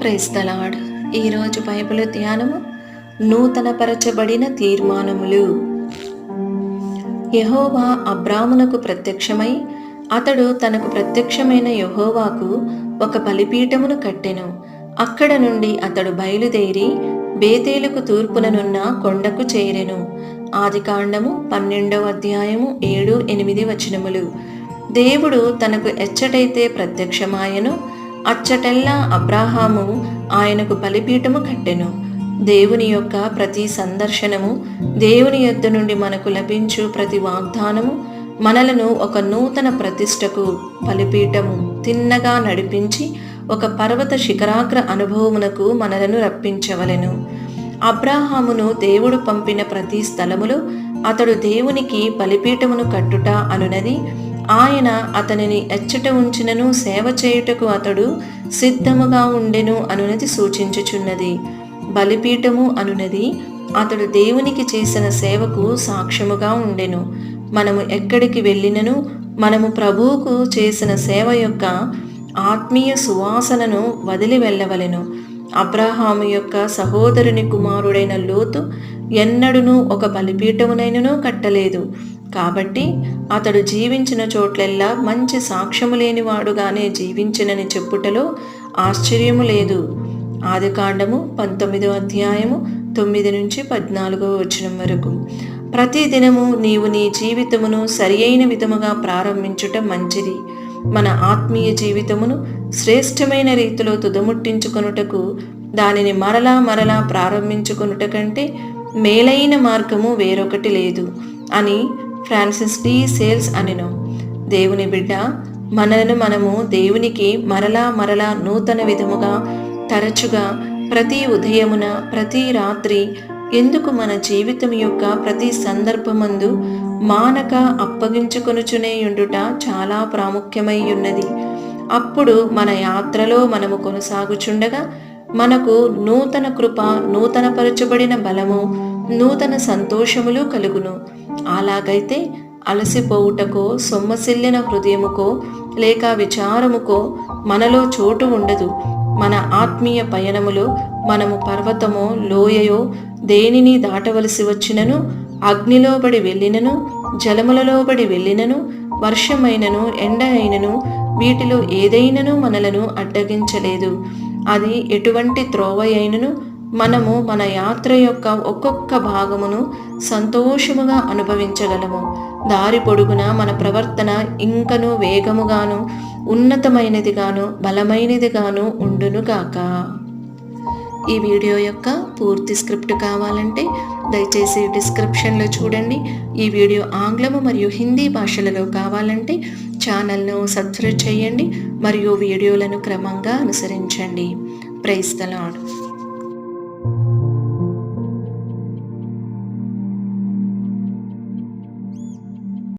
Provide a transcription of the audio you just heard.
Praise the Lord ఈరోజు Bible ధ్యానము నూతనపరచబడిన తీర్మానములు. యహోవా అబ్రామునకు ప్రత్యక్షమై అతడు తనకు ప్రత్యక్షమైన యహోవాకు ఒక బలిపీఠమును కట్టెను. అక్కడ నుండి అతడు బయలుదేరి బేతేలకు తూర్పుననున్న కొండకు చేరెను. ఆదికాండము పన్నెండవ అధ్యాయము ఏడు ఎనిమిది వచనములు. దేవుడు తనకు ఎచ్చటైతే ప్రత్యక్షమాయను అచ్చటెల్లా అబ్రాహాము ఆయనకు బలిపీఠము కట్టెను. దేవుని యొక్క ప్రతి సందర్శనము దేవుని యొద్ద నుండి మనకు లభించు ప్రతి వాగ్దానము మనలను ఒక నూతన ప్రతిష్టకు బలిపీఠము తిన్నగా నడిపించి ఒక పర్వత శిఖరాగ్ర అనుభవమునకు మనలను రప్పించవలెను. అబ్రాహామును దేవుడు పంపిన ప్రతి స్థలములో అతడు దేవునికి బలిపీఠమును కట్టుట అనునది. ఆయన అతనిని ఎచ్చట ఉంచినను సేవ చేయుటకు అతడు సిద్ధముగా ఉండెను అనునది సూచించుచున్నది. బలిపీఠము అనునది అతడు దేవునికి చేసిన సేవకు సాక్ష్యముగా ఉండెను. మనము ఎక్కడికి వెళ్ళినను మనము ప్రభువుకు చేసిన సేవ యొక్క ఆత్మీయ సువాసనను వదిలి వెళ్ళవలెను. అబ్రహాము యొక్క సహోదరుని కుమారుడైన లోతు ఎన్నడునూ ఒక బలిపీఠమునైనను కట్టలేదు. కాబట్టి అతడు జీవించిన చోట్లెల్లా మంచి సాక్ష్యము లేనివాడుగానే జీవించినని చెప్పుటలో ఆశ్చర్యము లేదు. ఆదికాండము పంతొమ్మిదో అధ్యాయము తొమ్మిది నుంచి పద్నాలుగో వచనం వరకు. ప్రతి దినము నీవు నీ జీవితమును సరి అయిన విధముగా ప్రారంభించుట మంచిది. మన ఆత్మీయ జీవితమును శ్రేష్టమైన రీతిలో తుదముట్టించుకొనుటకు దానిని మరలా మరలా ప్రారంభించుకొనుట కంటే మేలైన మార్గము వేరొకటి లేదు అని ఫ్రాన్సిస్ డి సేల్స్ అనెను. దేవుని బిడ్డ మనలను మనము దేవునికి మరలా మరలా నూతన విధముగా తరచుగా ప్రతి ఉదయమున ప్రతి రాత్రి ఎందుకు మన జీవితం యొక్క ప్రతి సందర్భమందు మానక అప్పగించుకొనుచునే ఉండుట చాలా ప్రాముఖ్యమై ఉన్నది. అప్పుడు మన యాత్రలో మనము కొనసాగుచుండగా మనకు నూతన కృప నూతనపరచబడిన బలము నూతన సంతోషములు కలుగును. అలాగైతే అలసిపోవుటకో సొమ్మసిల్లిన హృదయముకో లేక విచారముకో మనలో చోటు ఉండదు. మన ఆత్మీయ పయనములో మనము పర్వతమో లోయయో దేనిని దాటవలసి వచ్చినను అగ్నిలోబడి వెళ్ళినను జలములలోబడి వెళ్ళినను వర్షమైనను ఎండ అయినను వీటిలో ఏదైనను మనలను అడ్డగించలేదు. అది ఎటువంటి త్రోవ అయినను మనము మన యాత్ర యొక్క ఒక్కొక్క భాగమును సంతోషముగా అనుభవించగలము. దారి పొడుగున మన ప్రవర్తన ఇంకను వేగముగాను ఉన్నతమైనదిగాను బలమైనదిగాను ఉండునుగాక ఈ వీడియో యొక్క పూర్తి స్క్రిప్ట్ కావాలంటే దయచేసి డిస్క్రిప్షన్లో చూడండి. ఈ వీడియో ఆంగ్లము మరియు హిందీ భాషలలో కావాలంటే ఛానల్ను సబ్స్క్రైబ్ చేయండి మరియు వీడియోలను క్రమంగా అనుసరించండి. Price the lord